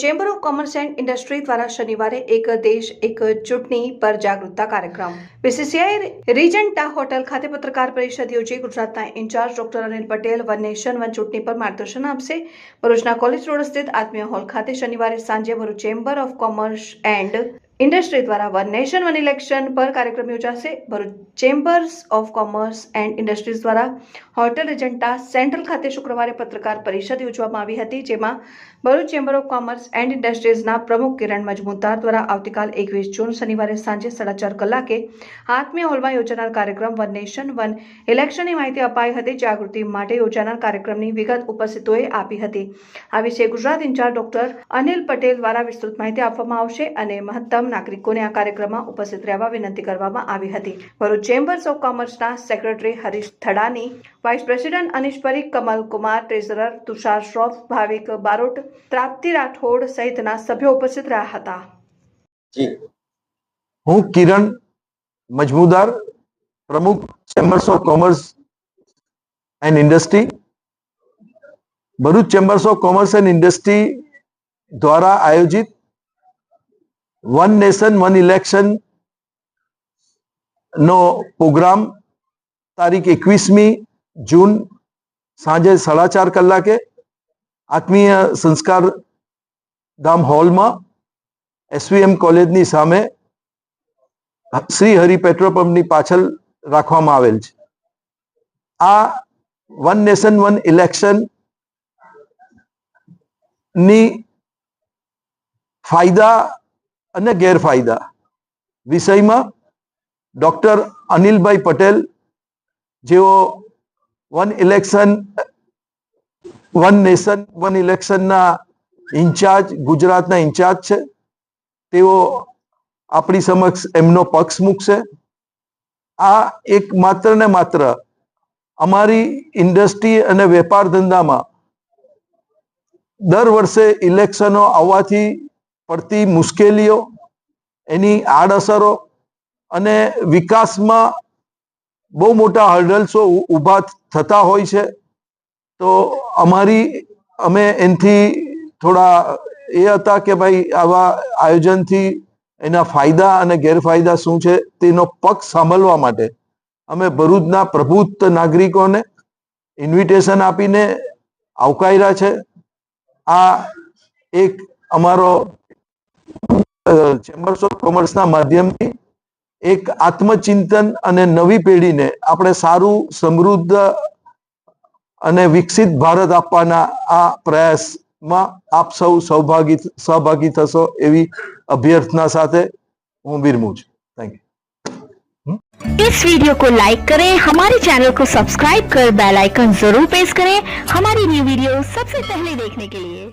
Chamber of commerce and industry દ્વારા શનિવારે એક દેશ, એક ચૂંટણી પર જાગૃતતા કાર્યક્રમ. બીસીસીઆઈ રીજન્ટા હોટલ ખાતે પત્રકાર પરિષદ યોજી ગુજરાતના incharge doctor Anil Patel one nation, one ચૂંટણી પર માર્ગદર્શન આપશે. ભરૂચના કોલેજ રોડ સ્થિત આત્મીય હોલ ખાતે શનિવારે સાંજે Bharuch chamber of commerce and industry દ્વારા વન નેશન વન ઇલેક્શન પર કાર્યક્રમ યોજાશે. Bharuch chambers of commerce and industries દ્વારા હોટેલ એજન્ટા સેન્ટ્રલ ખાતે શુક્રવારે પત્રકાર પરિષદ યોજવામાં આવી હતી, જેમાં Bharuch chamber of commerce and ઇન્ડસ્ટ્રીઝના પ્રમુખ કિરણ મજમુદાર દ્વારા આવતીકાલ એકવીસ જૂન શનિવારે સાંજે સાડા ચાર કલાકે આત્મીય હોલમાં યોજાનાર કાર્યક્રમ વન નેશન વન ઇલેક્શનની માહિતી અપાઈ હતી જાગૃતિ માટે યોજાનાર કાર્યક્રમની વિગત ઉપસ્થિતોએ આપી હતી. આ વિશે ગુજરાત ઇન્ચાર્જ ડોક્ટર અનિલ પટેલ દ્વારા વિસ્તૃત માહિતી આપવામાં આવશે અને મહત્તમ નાગરિકોને આ કાર્યક્રમમાં ઉપસ્થિત રહેવા વિનંતી કરવામાં આવી હતી. Bharuch chambers of કોમર્સના secretary Harish Thadani vice president Anish Parikh, Kamal Kumar treasurer Tushar Shroff, Bhavik Barot Prapti Rathod સહિતના સભ્યો ઉપસ્થિત રહ્યા હતા. હું કિરણ મજમુદાર, પ્રમુખ chambers of commerce and industry Bharuch chambers of commerce and industry દ્વારા આયોજિત વન નેશન વન ઇલેક્શન નો પ્રોગ્રામ તારીખ એકવીસમી જૂન સાંજે સાડા ચાર કલાકે આત્મીય સંસ્કાર ધામ હોલમાં એસવીએમ કોલેજની સામે શ્રી હરિ પેટ્રોલ પંપની પાછળ રાખવામાં આવેલ છે. આ વન નેશન વન ઇલેક્શનની ફાયદા અને ગેરફાયદા. વિષયમાં ડોક્ટર અનિલભાઈ પટેલ, જેઓ one election, one nation, one ઇલેક્શનના incharge, ગુજરાતના ઇન્ચાર્જ છે. તેઓ આપણી સમક્ષ એમનો પક્ષ મૂકશે. આ એક માત્ર ને માત્ર અમારી ઇન્ડસ્ટ્રી અને વેપાર ધંધામાં દર વર્ષે ઇલેક્શનો આવવાથી પડતી મુશ્કેલીઓ, એની આડઅસરો અને વિકાસમાં બહુ મોટા હર્ડલ્સો ઊભા થતા હોય છે. તો અમારી, અમે એનથી થોડા એ હતા કે ભાઈ આવા આયોજનથી એના ફાયદા અને ગેરફાયદા શું છે તેનો પક્ષ સાંભળવા માટે અમે ભરૂચના પ્રભુત્વ નાગરિકોને ઇન્વિટેશન આપીને આવકાર્યા છે. આ એક અમારો ચેમ્બર્સ ઓફ કોમર્સના માધ્યમથી એક આત્મચિંતન અને નવી પેઢીને આપણે સારું સમૃદ્ધ અને વિકસિત ભારત આપવાના આ પ્રયાસમાં આપ સૌ સૌભાગી સહભાગી થશો એવી અભ્યર્થના સાથે હું વિરમું છું થેન્ક યુ इस वीडियो को लाइक करें हमारे चैनल को सब्सक्राइब कर बेल आइकन जरूर प्रेस करें हमारी न्यू वीडियो सबसे पहले देखने के लिए